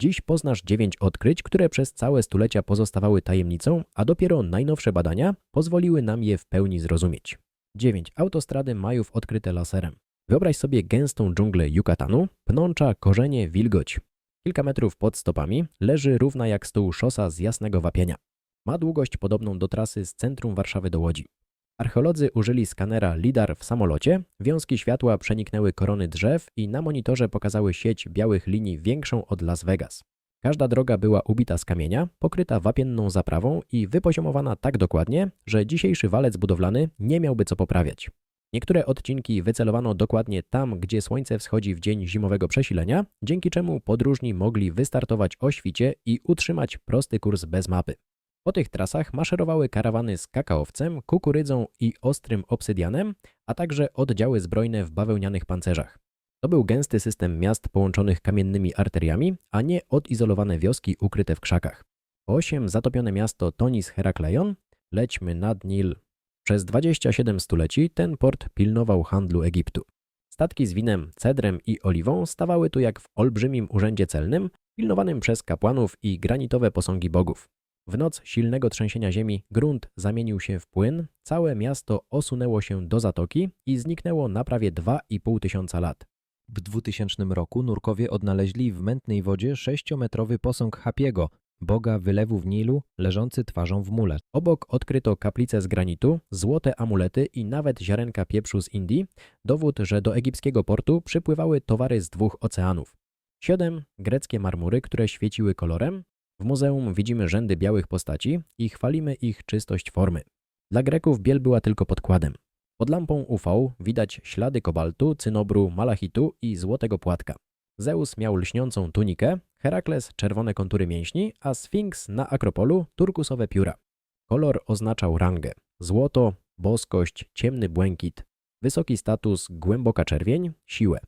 Dziś poznasz dziewięć odkryć, które przez całe stulecia pozostawały tajemnicą, a dopiero najnowsze badania pozwoliły nam je w pełni zrozumieć. 9. Autostrady Majów odkryte laserem. Wyobraź sobie gęstą dżunglę Yucatanu, pnącza, korzenie, wilgoć. Kilka metrów pod stopami leży równa jak stół szosa z jasnego wapienia. Ma długość podobną do trasy z centrum Warszawy do Łodzi. Archeolodzy użyli skanera LIDAR w samolocie, wiązki światła przeniknęły korony drzew i na monitorze pokazały sieć białych linii większą od Las Vegas. Każda droga była ubita z kamienia, pokryta wapienną zaprawą i wypoziomowana tak dokładnie, że dzisiejszy walec budowlany nie miałby co poprawiać. Niektóre odcinki wycelowano dokładnie tam, gdzie słońce wschodzi w dzień zimowego przesilenia, dzięki czemu podróżni mogli wystartować o świcie i utrzymać prosty kurs bez mapy. Po tych trasach maszerowały karawany z kakaowcem, kukurydzą i ostrym obsydianem, a także oddziały zbrojne w bawełnianych pancerzach. To był gęsty system miast połączonych kamiennymi arteriami, a nie odizolowane wioski ukryte w krzakach. 8. Zatopione miasto Tonis Herakleion. Lećmy nad Nil. Przez 27 stuleci ten port pilnował handlu Egiptu. Statki z winem, cedrem i oliwą stawały tu jak w olbrzymim urzędzie celnym, pilnowanym przez kapłanów i granitowe posągi bogów. W noc silnego trzęsienia ziemi grunt zamienił się w płyn, całe miasto osunęło się do zatoki i zniknęło na prawie 2,5 tysiąca lat. W 2000 roku nurkowie odnaleźli w mętnej wodzie sześciometrowy posąg Hapiego, boga wylewu w Nilu, leżący twarzą w mule. Obok odkryto kaplice z granitu, złote amulety i nawet ziarenka pieprzu z Indii, dowód, że do egipskiego portu przypływały towary z dwóch oceanów. 7. Greckie marmury, które świeciły kolorem. W muzeum widzimy rzędy białych postaci i chwalimy ich czystość formy. Dla Greków biel była tylko podkładem. Pod lampą UV widać ślady kobaltu, cynobru, malachitu i złotego płatka. Zeus miał lśniącą tunikę, Herakles czerwone kontury mięśni, a Sfinks na Akropolu turkusowe pióra. Kolor oznaczał rangę. Złoto, boskość, ciemny błękit, wysoki status, głęboka czerwień, siłę.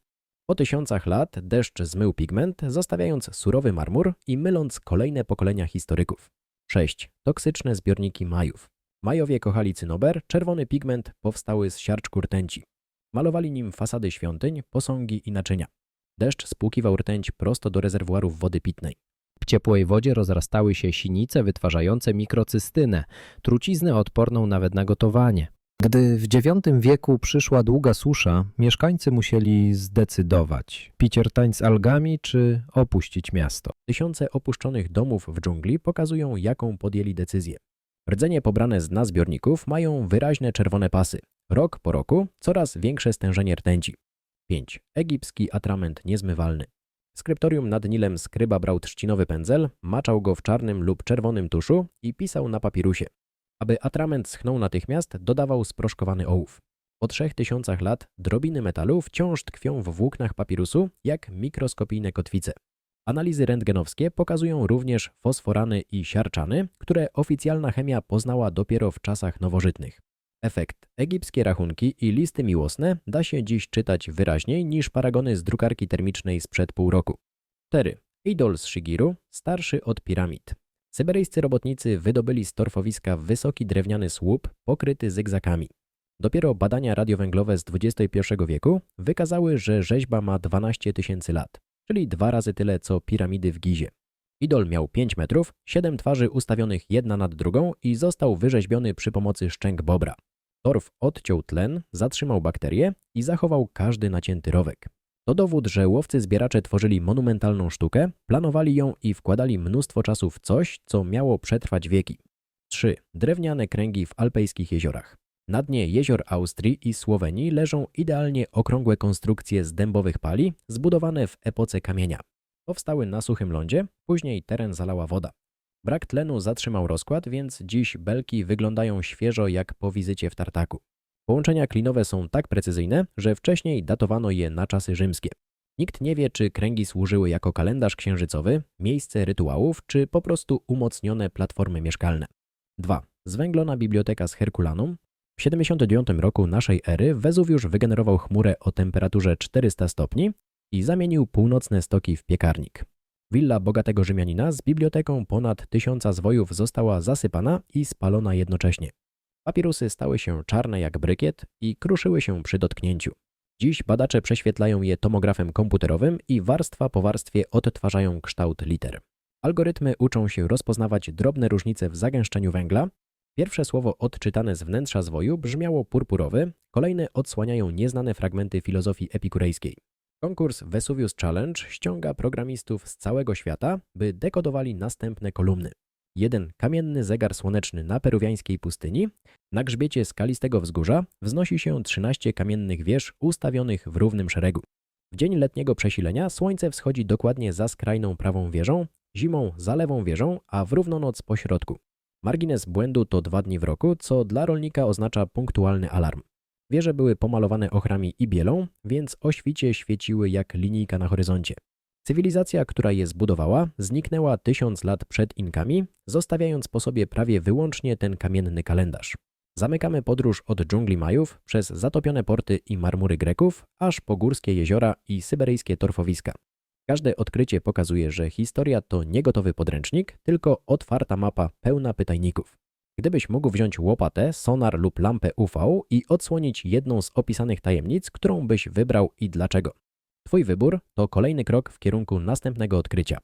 Po tysiącach lat deszcz zmył pigment, zostawiając surowy marmur i myląc kolejne pokolenia historyków. 6. Toksyczne zbiorniki Majów. Majowie kochali cynober, czerwony pigment powstały z siarczku rtęci. Malowali nim fasady świątyń, posągi i naczynia. Deszcz spłukiwał rtęć prosto do rezerwuarów wody pitnej. W ciepłej wodzie rozrastały się sinice wytwarzające mikrocystynę, truciznę odporną nawet na gotowanie. Gdy w IX wieku przyszła długa susza, mieszkańcy musieli zdecydować, pić rtań z algami czy opuścić miasto. Tysiące opuszczonych domów w dżungli pokazują, jaką podjęli decyzję. Rdzenie pobrane z dna zbiorników mają wyraźne czerwone pasy. Rok po roku coraz większe stężenie rtęci. 5. Egipski atrament niezmywalny. Skryptorium nad Nilem skryba brał trzcinowy pędzel, maczał go w czarnym lub czerwonym tuszu i pisał na papirusie. Aby atrament schnął natychmiast, dodawał sproszkowany ołów. Po trzech tysiącach lat drobiny metalu wciąż tkwią w włóknach papirusu jak mikroskopijne kotwice. Analizy rentgenowskie pokazują również fosforany i siarczany, które oficjalna chemia poznała dopiero w czasach nowożytnych. Efekt. Egipskie rachunki i listy miłosne da się dziś czytać wyraźniej niż paragony z drukarki termicznej sprzed pół roku. 4. Idol z Shigiru, starszy od piramid. Syberyjscy robotnicy wydobyli z torfowiska wysoki drewniany słup pokryty zygzakami. Dopiero badania radiowęglowe z XXI wieku wykazały, że rzeźba ma 12 tysięcy lat, czyli dwa razy tyle co piramidy w Gizie. Idol miał 5 metrów, 7 twarzy ustawionych jedna nad drugą i został wyrzeźbiony przy pomocy szczęk bobra. Torf odciął tlen, zatrzymał bakterie i zachował każdy nacięty rowek. To dowód, że łowcy zbieracze tworzyli monumentalną sztukę, planowali ją i wkładali mnóstwo czasu w coś, co miało przetrwać wieki. 3. Drewniane kręgi w alpejskich jeziorach. Na dnie jezior Austrii i Słowenii leżą idealnie okrągłe konstrukcje z dębowych pali, zbudowane w epoce kamienia. Powstały na suchym lądzie, później teren zalała woda. Brak tlenu zatrzymał rozkład, więc dziś belki wyglądają świeżo jak po wizycie w tartaku. Połączenia klinowe są tak precyzyjne, że wcześniej datowano je na czasy rzymskie. Nikt nie wie, czy kręgi służyły jako kalendarz księżycowy, miejsce rytuałów, czy po prostu umocnione platformy mieszkalne. 2. Zwęglona biblioteka z Herkulanum. W 79 roku naszej ery Wezuwiusz wygenerował chmurę o temperaturze 400 stopni i zamienił północne stoki w piekarnik. Willa bogatego Rzymianina z biblioteką ponad tysiąca zwojów została zasypana i spalona jednocześnie. Papirusy stały się czarne jak brykiet i kruszyły się przy dotknięciu. Dziś badacze prześwietlają je tomografem komputerowym i warstwa po warstwie odtwarzają kształt liter. Algorytmy uczą się rozpoznawać drobne różnice w zagęszczeniu węgla. Pierwsze słowo odczytane z wnętrza zwoju brzmiało purpurowy, kolejne odsłaniają nieznane fragmenty filozofii epikurejskiej. Konkurs Vesuvius Challenge ściąga programistów z całego świata, by dekodowali następne kolumny. Jeden kamienny zegar słoneczny na peruwiańskiej pustyni, na grzbiecie skalistego wzgórza wznosi się 13 kamiennych wież ustawionych w równym szeregu. W dzień letniego przesilenia słońce wschodzi dokładnie za skrajną prawą wieżą, zimą za lewą wieżą, a w równonoc po środku. Margines błędu to dwa dni w roku, co dla rolnika oznacza punktualny alarm. Wieże były pomalowane ochrami i bielą, więc o świcie świeciły jak linijka na horyzoncie. Cywilizacja, która je zbudowała, zniknęła tysiąc lat przed Inkami, zostawiając po sobie prawie wyłącznie ten kamienny kalendarz. Zamykamy podróż od dżungli Majów przez zatopione porty i marmury Greków, aż po górskie jeziora i syberyjskie torfowiska. Każde odkrycie pokazuje, że historia to nie gotowy podręcznik, tylko otwarta mapa pełna pytajników. Gdybyś mógł wziąć łopatę, sonar lub lampę UV i odsłonić jedną z opisanych tajemnic, którą byś wybrał i dlaczego? Twój wybór to kolejny krok w kierunku następnego odkrycia.